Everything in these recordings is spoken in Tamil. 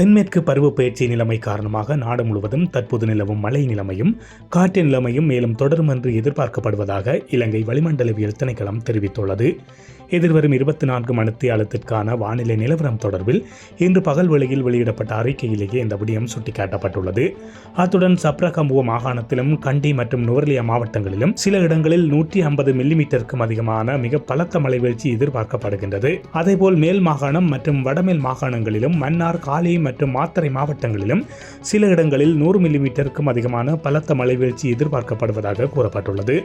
தென்மேற்கு பருவப்பெயர்ச்சி நிலைமை காரணமாக நாடு முழுவதும் தற்போது நிலவும் மழை நிலைமையும் காற்று நிலைமையும் மேலும் தொடரும் என்று எதிர்பார்க்கப்படுவதாக இலங்கை வளிமண்டலவியல் திணைக்களம் தெரிவித்துள்ளது. எதிர்வரும் இருபத்தி நான்கு மணித்தியாலத்திற்கான வானிலை நிலவரம் தொடர்பில் இன்று பகல் வேளையில் வெளியிடப்பட்ட அறிக்கையிலேயே இந்த விடயம் சுட்டிக்காட்டப்பட்டுள்ளது. அத்துடன் சப்ரகம்புவ மாகாணத்திலும் கண்டி மற்றும் நுவர்லியா மாவட்டங்களிலும் சில இடங்களில் நூற்றி ஐம்பது மில்லிமீட்டருக்கும் அதிகமான மிக பலத்த மழை வீழ்ச்சி எதிர்பார்க்கப்படுகின்றது. அதேபோல் மேல் மாகாணம் மற்றும் வடமேல் மாகாணங்களிலும் மன்னார் காலி மற்றும் மாத்தறை மாவட்டங்களிலும் சில இடங்களில் நூறு மில்லிமீட்டருக்கும் அதிகமான பலத்த மழை வீழ்ச்சி எதிர்பார்க்கப்படுவதாக கூறப்பட்டுள்ளது.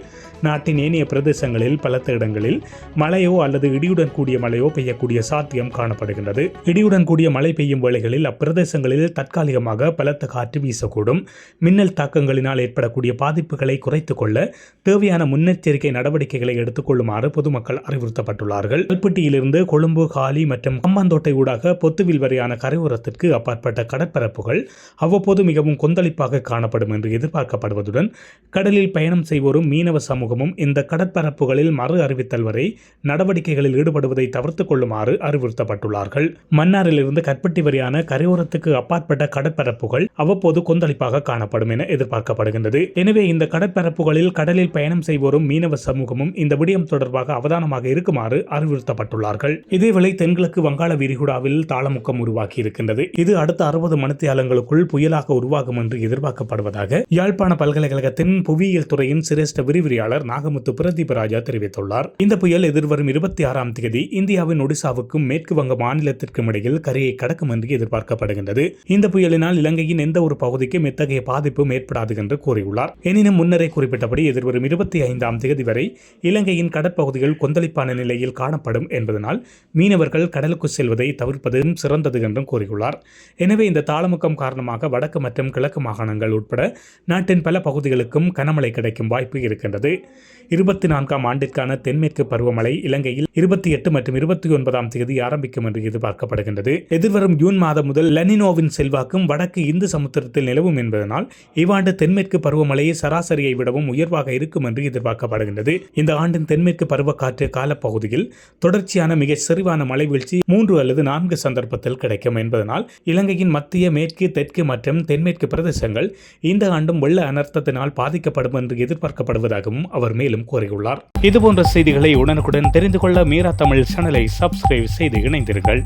நாட்டின் ஏனைய பிரதேசங்களில் பலத்த இடங்களில் மழையோ அல்லது இடியுடன் கூடிய மழையோ பெய்யக்கூடிய சாத்தியம் காணப்படுகின்றது. இடியுடன் கூடிய மழை பெய்யும் வேளைகளில் அப்பிரதேசங்களில் தற்காலிகமாக பலத்த காற்று வீசக்கூடும். மின்னல் தாக்கங்களினால் ஏற்படக்கூடிய பாதிப்புகளை குறைத்துக் கொள்ள தேவையான முன்னெச்சரிக்கை நடவடிக்கைகளை எடுத்துக்கொள்ளுமாறு பொதுமக்கள் அறிவுறுத்தப்பட்டுள்ளார்கள். கல்பட்டியிலிருந்து கொழும்பு காலி மற்றும் கம்பாந்தோட்டை ஊடாக பொத்துவில் வரையான கரையோரத்திற்கு அப்பாற்பட்ட கடற்பரப்புகள் அவ்வப்போது மிகவும் கொந்தளிப்பாக காணப்படும் என்று எதிர்பார்க்கப்படுவதுடன் கடலில் பயணம் செய்வோரும் மீனவ சமூகமும் இந்த கடற்பரப்புகளில் மறு அறிவித்தல் வரை நடவடிக்கைகளில் ஈடுபடுவதை தவிர்த்துக் கொள்ளுமாறு அறிவுறுத்தப்பட்டுள்ளார்கள். மன்னாரிலிருந்து கற்பட்டி வரையான கரையோரத்துக்கு அப்பாற்பட்ட கடற்பரப்புகள் அவ்வப்போது கொந்தளிப்பாக காணப்படும் என எதிர்பார்க்கப்படுகின்றது. எனவே இந்த கடற்பரப்புகளில் கடலில் பயணம் செய்வோரும் மீனவ சமூகமும் இந்த விடயம் தொடர்பாக அவதானமாக இருக்குமாறு அறிவுறுத்தப்பட்டுள்ளார்கள். இதேவேளை தென்கிழக்கு வங்காள விரிகுடாவில் தாளமுக்கம் உருவாகி இருக்கின்றது இது அடுத்த அறுபது மணித்தியாலங்களுக்குள் புயலாக உருவாகும் என்று எதிர்பார்க்கப்படுவதாக யாழ்ப்பாண பல்கலைக்கழகத்தின் புவியியல் துறையின் சிரேஷ்ட விரிவுரையாளர் நாகமுத்து பிரதீப ராஜா தெரிவித்துள்ளார். இந்த புயல் எதிர்வரும் இருபத்தி ஆறாம் தேதி இந்தியாவின் ஒடிசாவுக்கும் மேற்கு வங்க மாநிலத்திற்கும் இடையில் கரையை கடக்கும் என்று எதிர்பார்க்கப்படுகின்றது. இந்த புயலினால் இலங்கையின் எந்த ஒரு பகுதிக்கும் இத்தகைய பாதிப்பும் ஏற்படாது என்று கூறியுள்ளார். எனினும் முன்னரே குறிப்பிட்டபடி எதிர்வரும் இருபத்தி ஐந்தாம் தேதி வரை இலங்கையின் கடற்பகுதிகள் கொந்தளிப்பான நிலையில் காணப்படும் என்பதனால் மீனவர்கள் கடலுக்கு செல்வதை தவிர்ப்பதும் சிறந்தது என்றும் கூறியுள்ளார். எனவே இந்த தாளமுக்கம் காரணமாக வடக்கு மற்றும் கிழக்கு மாகாணங்கள் உட்பட நாட்டின் பல பகுதிகளுக்கும் கனமழை கிடைக்கும் வாய்ப்பு இருக்கின்றது. இருபத்தி நான்காம் ஆண்டிற்கான தென்மேற்கு பருவமழை இலங்கையில் இருபத்தி எட்டு மற்றும் இருபத்தி ஒன்பதாம் தேதி ஆரம்பிக்கும் என்று எதிர்பார்க்கப்படுகின்றது. எதிர்வரும் ஜூன் மாதம் முதல் லெனினோவின் செல்வாக்கும் வடக்கு இந்து சமுத்திரத்தில் நிலவும் என்பதனால் இவ்வாண்டு தென்மேற்கு பருவமழை சராசரியை விடவும் உயர்வாக இருக்கும் என்று எதிர்பார்க்கப்படுகின்றது. இந்த ஆண்டின் தென்மேற்கு பருவக்காற்று காலப்பகுதியில் தொடர்ச்சியான மிக செறிவான மழை வீழ்ச்சி மூன்று அல்லது நான்கு சந்தர்ப்பத்தில் கிடைக்கும் என்பதனால் இலங்கையின் மத்திய மேற்கு தெற்கு மற்றும் தென்மேற்கு பிரதேசங்கள் இந்த ஆண்டும் வெள்ள அனர்த்தத்தினால் பாதிக்கப்படும் என்று எதிர்பார்க்கப்படுவதாகவும் அவர் மேலும் கூறியுள்ளார். இதுபோன்ற செய்திகளை உடனுக்குடன் தெரிந்து கொள்ள மீரா தமிழ் சேனலை சப்ஸ்கிரைப் செய்து இணைந்தீர்கள்